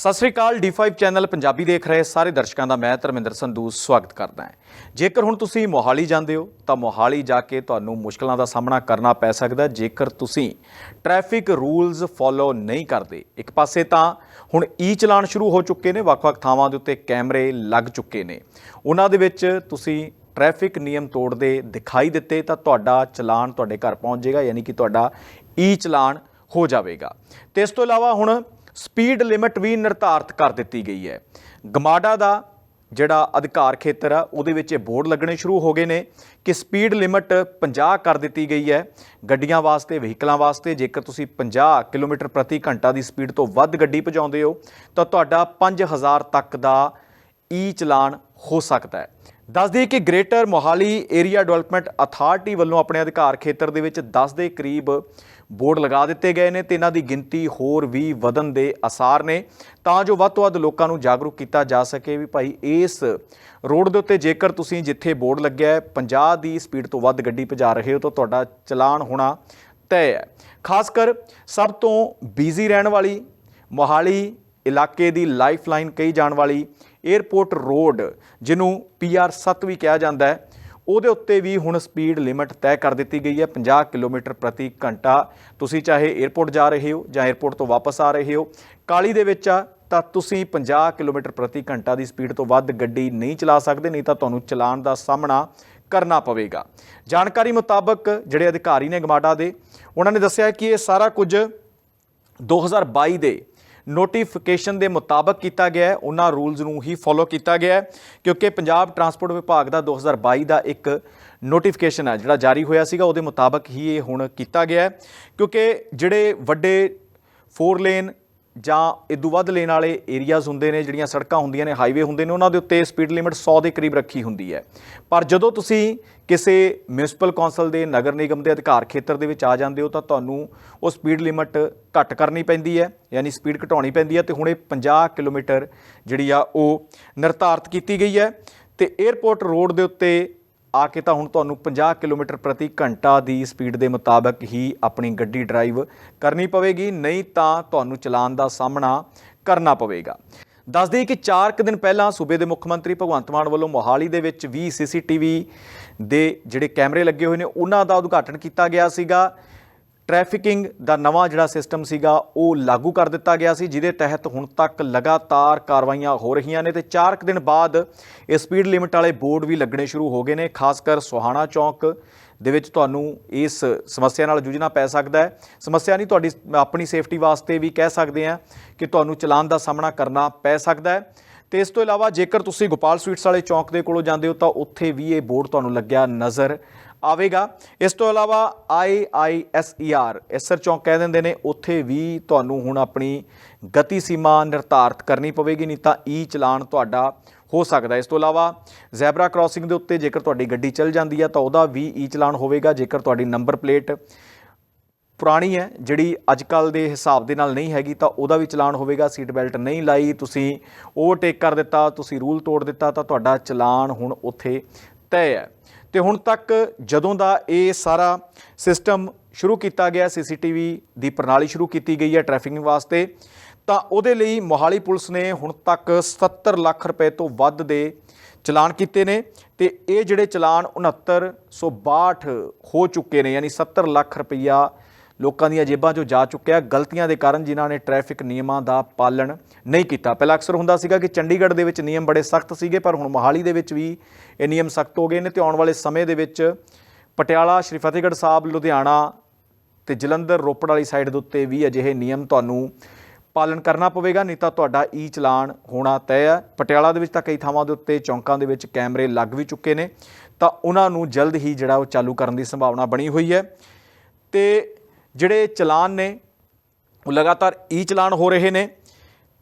ਸਤਿ ਸ੍ਰੀ ਅਕਾਲ D5 channel Punjabi ਦੇਖ ਰਹੇ ਸਾਰੇ ਦਰਸ਼ਕਾਂ ਦਾ ਮੈਂ ਧਰਮਿੰਦਰ ਸੰਧੂ ਸਵਾਗਤ ਕਰਦਾ ਹਾਂ। ਜੇਕਰ ਹੁਣ ਤੁਸੀਂ ਮੋਹਾਲੀ ਜਾਂਦੇ ਹੋ, ਤਾਂ ਮੋਹਾਲੀ ਜਾ ਕੇ ਤੁਹਾਨੂੰ ਮੁਸ਼ਕਲਾਂ ਦਾ ਸਾਹਮਣਾ ਕਰਨਾ ਪੈ ਸਕਦਾ ਜੇਕਰ ਤੁਸੀਂ ਟ੍ਰੈਫਿਕ ਰੂਲਸ ਫੋਲੋ ਨਹੀਂ ਕਰਦੇ, ਇੱਕ ਪਾਸੇ ਤਾਂ ਹੁਣ ਈ ਚਲਾਨ ਸ਼ੁਰੂ ਹੋ ਚੁੱਕੇ ਨੇ, ਵੱਖ-ਵੱਖ ਥਾਵਾਂ ਦੇ ਉੱਤੇ ਕੈਮਰੇ ਲੱਗ ਚੁੱਕੇ ਨੇ। ਉਹਨਾਂ ਦੇ ਵਿੱਚ ਤੁਸੀਂ ਟ੍ਰੈਫਿਕ ਨਿਯਮ ਤੋੜਦੇ ਦਿਖਾਈ ਦਿੱਤੇ, ਤਾਂ ਤੁਹਾਡਾ ਚਲਾਨ ਤੁਹਾਡੇ ਘਰ ਪਹੁੰਚ ਜਾਏਗਾ, ਯਾਨੀ ਕਿ ਤੁਹਾਡਾ ਈ ਚਲਾਨ ਹੋ ਜਾਵੇਗਾ। ਤੇ ਇਸ ਤੋਂ ਇਲਾਵਾ ਹੁਣ ਸਪੀਡ ਲਿਮਟ ਵੀ ਨਿਰਧਾਰਤ ਕਰ ਦਿੱਤੀ ਗਈ ਹੈ। ਗਮਾਡਾ ਦਾ ਜਿਹੜਾ ਅਧਿਕਾਰ ਖੇਤਰ ਆ, ਉਹਦੇ ਵਿੱਚ ਇਹ ਬੋਰਡ ਲੱਗਣੇ ਸ਼ੁਰੂ ਹੋ ਗਏ ਨੇ ਕਿ ਸਪੀਡ ਲਿਮਟ 50 ਕਰ ਦਿੱਤੀ ਗਈ ਹੈ। ਗੱਡੀਆਂ ਵਾਸਤੇ, ਵਹੀਕਲਾਂ ਵਾਸਤੇ, ਜੇਕਰ ਤੁਸੀਂ 50 ਕਿਲੋਮੀਟਰ ਪ੍ਰਤੀ ਘੰਟਾ ਦੀ ਸਪੀਡ ਤੋਂ ਵੱਧ ਗੱਡੀ ਭਜਾਉਂਦੇ ਹੋ, ਤਾਂ ਤੁਹਾਡਾ 5000 ਤੱਕ ਦਾ ਈ ਚਲਾਨ ਹੋ ਸਕਦਾ ਹੈ। ਦੱਸ ਕਿ greater Mohali area development authority ਵੱਲੋਂ ਆਪਣੇ ਅਧਿਕਾਰ ਖੇਤਰ ਦੇ ਵਿੱਚ 10 ਦੇ ਕਰੀਬ ਬੋਰਡ ਲਗਾ ਦਿੱਤੇ ਗਏ ਨੇ ਤੇ ਇਹਨਾਂ ਦੀ ਗਿਣਤੀ ਹੋਰ ਵੀ ਵਧਣ ਦੇ ਅਸਾਰ ਨੇ। ਤਾਂ ਜੋ ਵੱਧ ਤੋਂ ਵੱਧ ਲੋਕਾਂ ਨੂੰ ਜਾਗਰੂਕ ਕੀਤਾ ਜਾ ਸਕੇ ਵੀ ਭਾਈ ਇਸ ਰੋਡ ਦੇ ਉੱਤੇ ਜੇਕਰ ਤੁਸੀਂ ਜਿੱਥੇ ਬੋਰਡ ਲੱਗਿਆ ਹੈ 50 ਦੀ ਸਪੀਡ ਤੋਂ ਵੱਧ ਗੱਡੀ ਭਜਾ ਰਹੇ ਹੋ ਤਾਂ ਤੁਹਾਡਾ ਚਲਾਨ ਹੋਣਾ ਤੈਅ ਹੈ। ਖਾਸ ਕਰ ਸਭ ਤੋਂ ਬਿਜ਼ੀ ਰਹਿਣ ਵਾਲੀ ਮੋਹਾਲੀ ਇਲਾਕੇ ਦੀ ਲਾਈਫਲਾਈਨ ਕਹੀ ਜਾਣ ਵਾਲੀ 에어ਪੋਰਟ ਰੋਡ, ਜਿਹਨੂੰ ਪੀਆਰ 7 ਵੀ ਕਿਹਾ ਜਾਂਦਾ ਹੈ, ਉਹਦੇ ਉੱਤੇ ਵੀ ਹੁਣ ਸਪੀਡ ਲਿਮਟ ਤੈਅ ਕਰ ਦਿੱਤੀ ਗਈ ਹੈ 50 ਕਿਲੋਮੀਟਰ ਪ੍ਰਤੀ ਘੰਟਾ। ਤੁਸੀਂ ਚਾਹੇ 에어ਪੋਰਟ ਜਾ ਰਹੇ ਹੋ ਜਾਂ 에어ਪੋਰਟ ਤੋਂ ਵਾਪਸ ਆ ਰਹੇ ਹੋ, ਕਾਲੀ ਦੇ ਵਿੱਚ ਆ, ਤਾਂ ਤੁਸੀਂ 50 ਕਿਲੋਮੀਟਰ ਪ੍ਰਤੀ ਘੰਟਾ ਦੀ ਸਪੀਡ ਤੋਂ ਵੱਧ ਗੱਡੀ ਨਹੀਂ ਚਲਾ ਸਕਦੇ, ਨਹੀਂ ਤਾਂ ਤੁਹਾਨੂੰ ਚਲਾਨ ਦਾ ਸਾਹਮਣਾ ਕਰਨਾ ਪਵੇਗਾ। ਜਾਣਕਾਰੀ ਮੁਤਾਬਕ ਜਿਹੜੇ ਅਧਿਕਾਰੀ ਨੇ ਗਮਾਡਾ ਦੇ, ਉਹਨਾਂ ਨੇ ਦੱਸਿਆ ਕਿ ਇਹ ਸਾਰਾ ਕੁਝ 2022 ਦੇ ਨੋਟੀਫਿਕੇਸ਼ਨ ਦੇ ਮੁਤਾਬਕ ਕੀਤਾ ਗਿਆ ਹੈ। ਉਹਨਾਂ ਰੂਲਸ ਨੂੰ ਹੀ ਫੋਲੋ ਕੀਤਾ ਗਿਆ ਹੈ ਕਿਉਂਕਿ ਪੰਜਾਬ ਟਰਾਂਸਪੋਰਟ ਵਿਭਾਗ ਦਾ 2022 ਦਾ ਇੱਕ ਨੋਟੀਫਿਕੇਸ਼ਨ ਹੈ, ਜਿਹੜਾ ਜਾਰੀ ਹੋਇਆ ਸੀਗਾ। ਉਹਦੇ ਮੁਤਾਬਕ ਹੀ ਇਹ ਹੁਣ ਕੀਤਾ ਗਿਆ ਹੈ। ਕਿਉਂਕਿ ਜਿਹੜੇ ਵੱਡੇ 4 ਲੇਨ ਜਾਂ ਇਦੋਂ ਵੱਧ ਲੈਣ ਵਾਲੇ ਏਰੀਆਜ਼ ਹੁੰਦੇ ਨੇ, ਜਿਹੜੀਆਂ ਸੜਕਾਂ ਹੁੰਦੀਆਂ ਨੇ ਹਾਈਵੇ ਹੁੰਦੇ ਨੇ, ਉਹਨਾਂ ਦੇ ਉੱਤੇ ਸਪੀਡ ਲਿਮਿਟ 100 ਦੇ ਕਰੀਬ ਰੱਖੀ ਹੁੰਦੀ ਹੈ। ਪਰ ਜਦੋਂ ਤੁਸੀਂ ਕਿਸੇ ਮਿਊਨਿਸਪਲ ਕੌਂਸਲ ਦੇ, ਨਗਰ ਨਿਗਮ ਦੇ ਅਧਿਕਾਰ ਖੇਤਰ ਦੇ ਵਿੱਚ ਆ ਜਾਂਦੇ ਹੋ, ਤਾਂ ਤੁਹਾਨੂੰ ਉਹ ਸਪੀਡ ਲਿਮਟ ਘੱਟ ਕਰਨੀ ਪੈਂਦੀ ਹੈ, ਯਾਨੀ ਸਪੀਡ ਘਟਾਉਣੀ ਪੈਂਦੀ ਹੈ, ਤੇ ਹੁਣ ਇਹ 50 ਕਿਲੋਮੀਟਰ ਜਿਹੜੀ ਆ, ਉਹ ਨਿਰਧਾਰਤ ਕੀਤੀ ਗਈ ਹੈ। ਤੇ 에ਅਰਪੋਰਟ ਰੋਡ ਦੇ ਉੱਤੇ ਆ ਕੇ ਤਾਂ ਹੁਣ ਤੁਹਾਨੂੰ 50 ਕਿਲੋਮੀਟਰ ਪ੍ਰਤੀ ਘੰਟਾ ਦੀ ਸਪੀਡ ਦੇ ਮੁਤਾਬਕ ਹੀ ਆਪਣੀ ਗੱਡੀ ਡਰਾਈਵ ਕਰਨੀ ਪਵੇਗੀ, ਨਹੀਂ ਤਾਂ ਤੁਹਾਨੂੰ ਚਲਾਨ ਦਾ ਸਾਹਮਣਾ ਕਰਨਾ ਪਵੇਗਾ। ਦੱਸ ਦੇਈਏ ਕਿ 4 ਕੁ ਦਿਨ ਪਹਿਲਾਂ ਸੂਬੇ ਦੇ ਮੁੱਖ ਮੰਤਰੀ ਭਗਵੰਤ ਮਾਨ ਵੱਲੋਂ ਮੋਹਾਲੀ ਦੇ ਵਿੱਚ ਵੀ ਸੀਸੀਟੀਵੀ ਦੇ ਜਿਹੜੇ ਕੈਮਰੇ ਲੱਗੇ ਹੋਏ ਨੇ, ਉਹਨਾਂ ਦਾ ਉਦਘਾਟਨ ਕੀਤਾ ਗਿਆ ਸੀਗਾ। ਟ੍ਰੈਫਿਕਿੰਗ ਦਾ ਨਵਾਂ ਜਿਹੜਾ ਸਿਸਟਮ ਸੀਗਾ, ਉਹ ਲਾਗੂ ਕਰ ਦਿੱਤਾ ਗਿਆ ਸੀ, ਜਿਹਦੇ ਤਹਿਤ ਹੁਣ ਤੱਕ ਲਗਾਤਾਰ ਕਾਰਵਾਈਆਂ ਹੋ ਰਹੀਆਂ ਨੇ ਤੇ 4 ਕੁ ਦਿਨ ਬਾਅਦ ਇਹ ਸਪੀਡ ਲਿਮਟ ਵਾਲੇ ਬੋਰਡ ਵੀ ਲੱਗਣੇ ਸ਼ੁਰੂ ਹੋ ਗਏ ਨੇ, ਖਾਸ ਕਰ ਸੁਹਾਣਾ ਚੌਂਕ ਦੇ ਵਿੱਚ ਤੁਹਾਨੂੰ ਇਸ ਸਮੱਸਿਆ ਨਾਲ ਜੂਝਣਾ ਪੈ ਸਕਦਾ ਹੈ। ਸਮੱਸਿਆ ਨਹੀਂ, ਤੁਹਾਡੀ ਆਪਣੀ ਸੇਫਟੀ ਵਾਸਤੇ ਵੀ ਕਹਿ ਸਕਦੇ ਆ ਕਿ ਤੁਹਾਨੂੰ ਚਲਾਨ ਦਾ ਸਾਹਮਣਾ ਕਰਨਾ ਪੈ ਸਕਦਾ ਹੈ। ਤੇ ਇਸ ਤੋਂ ਇਲਾਵਾ ਜੇਕਰ ਤੁਸੀਂ ਗੋਪਾਲ ਸਵੀਟਸ ਵਾਲੇ ਚੌਂਕ ਦੇ ਕੋਲੋਂ ਜਾਂਦੇ ਹੋ ਤਾਂ ਉੱਥੇ ਵੀ ਇਹ ਬੋਰਡ ਤੁਹਾਨੂੰ ਲੱਗਿਆ ਨਜ਼ਰ ਆਵੇਗਾ। ਇਸ ਤੋਂ ਇਲਾਵਾ IISER ਐਸਰ ਚੌਂਕ ਕਹਿ ਦਿੰਦੇ ਨੇ, ਉੱਥੇ ਵੀ ਤੁਹਾਨੂੰ ਹੁਣ ਆਪਣੀ ਗਤੀ ਸੀਮਾ ਨਿਰਧਾਰਤ ਕਰਨੀ ਪਵੇਗੀ, ਨਹੀਂ ਤਾਂ ਈ ਚਲਾਨ ਤੁਹਾਡਾ ਹੋ ਸਕਦਾ ਇਸ ਤੋਂ ਇਲਾਵਾ ਜ਼ੈਬਰਾ ਕ੍ਰਾਸਿੰਗ ਦੇ ਉੱਤੇ ਜੇਕਰ ਤੁਹਾਡੀ ਗੱਡੀ ਚੱਲ ਜਾਂਦੀ ਹੈ ਤਾਂ ਉਹਦਾ ਵੀ ਈ ਚਲਾਨ ਹੋਵੇਗਾ, ਜੇਕਰ ਤੁਹਾਡੀ ਨੰਬਰ ਪਲੇਟ ਪੁਰਾਣੀ ਹੈ, ਜਿਹੜੀ ਅੱਜ ਕੱਲ ਦੇ ਹਿਸਾਬ ਦੇ ਨਾਲ ਨਹੀਂ ਹੈਗੀ, ਤਾਂ ਉਹਦਾ ਵੀ ਚਲਾਨ ਹੋਵੇਗਾ, ਸੀਟ ਬੈਲਟ ਨਹੀਂ ਲਾਈ, ਤੁਸੀਂ ਓਵਰਟੇਕ ਕਰ ਦਿੱਤਾ, ਤੁਸੀਂ ਰੂਲ ਤੋੜ ਦਿੱਤਾ, ਤਾਂ ਤੁਹਾਡਾ ਚਲਾਨ ਹੁਣ ਉੱਥੇ ਤੈਅ ਹੈ। ਤੇ ਹੁਣ ਤੱਕ ਜਦੋਂ ਦਾ ਇਹ ਸਾਰਾ ਸਿਸਟਮ ਸ਼ੁਰੂ ਕੀਤਾ ਗਿਆ, ਸੀਸੀਟੀਵੀ ਦੀ ਪ੍ਰਣਾਲੀ ਸ਼ੁਰੂ ਕੀਤੀ ਗਈ ਹੈ ਟ੍ਰੈਫਿਕਿੰਗ ਵਾਸਤੇ, ਤਾਂ ਉਹਦੇ ਲਈ ਮੋਹਾਲੀ ਪੁਲਿਸ ਨੇ ਹੁਣ ਤੱਕ 70 ਲੱਖ ਰੁਪਏ ਤੋਂ ਵੱਧ ਦੇ ਚਲਾਨ ਕੀਤੇ ਨੇ, ਤੇ ਇਹ ਜਿਹੜੇ ਚਲਾਨ 6962 ਹੋ ਚੁੱਕੇ ਨੇ, ਯਾਨੀ 70 ਲੱਖ ਰੁਪਈਆ ਲੋਕਾਂ ਦੀਆਂ ਜੇਬਾਂ 'ਚੋਂ ਜਾ ਚੁੱਕਿਆ ਗਲਤੀਆਂ ਦੇ ਕਾਰਨ ਜਿਨ੍ਹਾਂ ਨੇ ਟ੍ਰੈਫਿਕ ਨਿਯਮਾਂ ਦਾ ਪਾਲਣ ਨਹੀਂ ਕੀਤਾ। ਪਹਿਲਾਂ ਅਕਸਰ ਹੁੰਦਾ ਸੀਗਾ ਕਿ ਚੰਡੀਗੜ੍ਹ ਦੇ ਵਿੱਚ ਨਿਯਮ ਬੜੇ ਸਖਤ ਸੀਗੇ, ਪਰ ਹੁਣ ਮੋਹਾਲੀ ਦੇ ਵਿੱਚ ਵੀ ਇਹ ਨਿਯਮ ਸਖਤ ਹੋ ਗਏ ਨੇ ਤੇ ਆਉਣ ਵਾਲੇ ਸਮੇਂ ਦੇ ਵਿੱਚ ਪਟਿਆਲਾ, ਸ਼੍ਰੀ ਫਤਿਹਗੜ੍ਹ ਸਾਹਿਬ, ਲੁਧਿਆਣਾ ਤੇ ਜਲੰਧਰ, ਰੋਪੜ ਵਾਲੀ ਸਾਈਡ ਦੇ ਉੱਤੇ ਵੀ ਅਜਿਹੇ ਨਿਯਮ ਤੁਹਾਨੂੰ ਪਾਲਣ ਕਰਨਾ ਪਵੇਗਾ, ਨਹੀਂ ਤਾਂ ਤੁਹਾਡਾ ਈ ਚਲਾਨ ਹੋਣਾ ਤੈਅ ਹੈ। ਪਟਿਆਲਾ ਦੇ ਵਿੱਚ ਤਾਂ ਕਈ ਥਾਵਾਂ ਦੇ ਉੱਤੇ ਚੌਂਕਾਂ ਦੇ ਵਿੱਚ ਕੈਮਰੇ ਲੱਗ ਵੀ ਚੁੱਕੇ ਨੇ, ਤਾਂ ਉਹਨਾਂ ਨੂੰ ਜਲਦ ਹੀ ਜਿਹੜਾ ਉਹ ਚਾਲੂ ਕਰਨ ਦੀ ਸੰਭਾਵਨਾ ਬਣੀ ਹੋਈ ਹੈ। ਤੇ ਜਿਹੜੇ ਚਲਾਨ ਨੇ, ਉਹ ਲਗਾਤਾਰ ਈ ਚਲਾਨ ਹੋ ਰਹੇ ਨੇ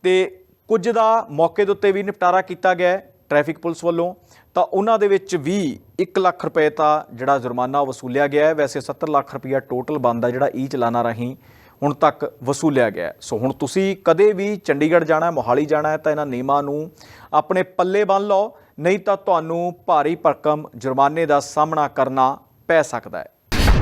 ਤੇ ਕੁਝ ਦਾ ਮੌਕੇ ਦੇ ਉੱਤੇ ਵੀ ਨਿਪਟਾਰਾ ਕੀਤਾ ਗਿਆ ਹੈ ਟ੍ਰੈਫਿਕ ਪੁਲਿਸ ਵੱਲੋਂ। ਤਾਂ ਉਹਨਾਂ ਦੇ ਵਿੱਚ ਵੀ 1 ਲੱਖ ਰੁਪਏ ਦਾ ਜਿਹੜਾ ਜੁਰਮਾਨਾ ਉਹ ਵਸੂਲਿਆ ਗਿਆ ਹੈ। ਵੈਸੇ 70 ਲੱਖ ਰੁਪਇਆ ਟੋਟਲ ਬਣਦਾ ਜਿਹੜਾ ਈ ਚਲਾਨਾ ਰਾਹੀਂ ਹੁਣ ਤੱਕ ਵਸੂਲਿਆ ਗਿਆ ਸੋ ਹੁਣ ਤੁਸੀਂ ਕਦੇ ਵੀ ਚੰਡੀਗੜ੍ਹ ਜਾਣਾ ਮੋਹਾਲੀ ਜਾਣਾ ਹੈ ਤਾਂ ਇਹਨਾਂ ਨਿਯਮਾਂ ਨੂੰ ਆਪਣੇ ਪੱਲੇ ਬੰਨ ਲਓ। ਨਹੀਂ ਤਾਂ ਤੁਹਾਨੂੰ ਭਾਰੀ ਭਰਕਮ ਜੁਰਮਾਨੇ ਦਾ ਸਾਹਮਣਾ ਕਰਨਾ ਪੈ ਸਕਦਾ ਹੈ।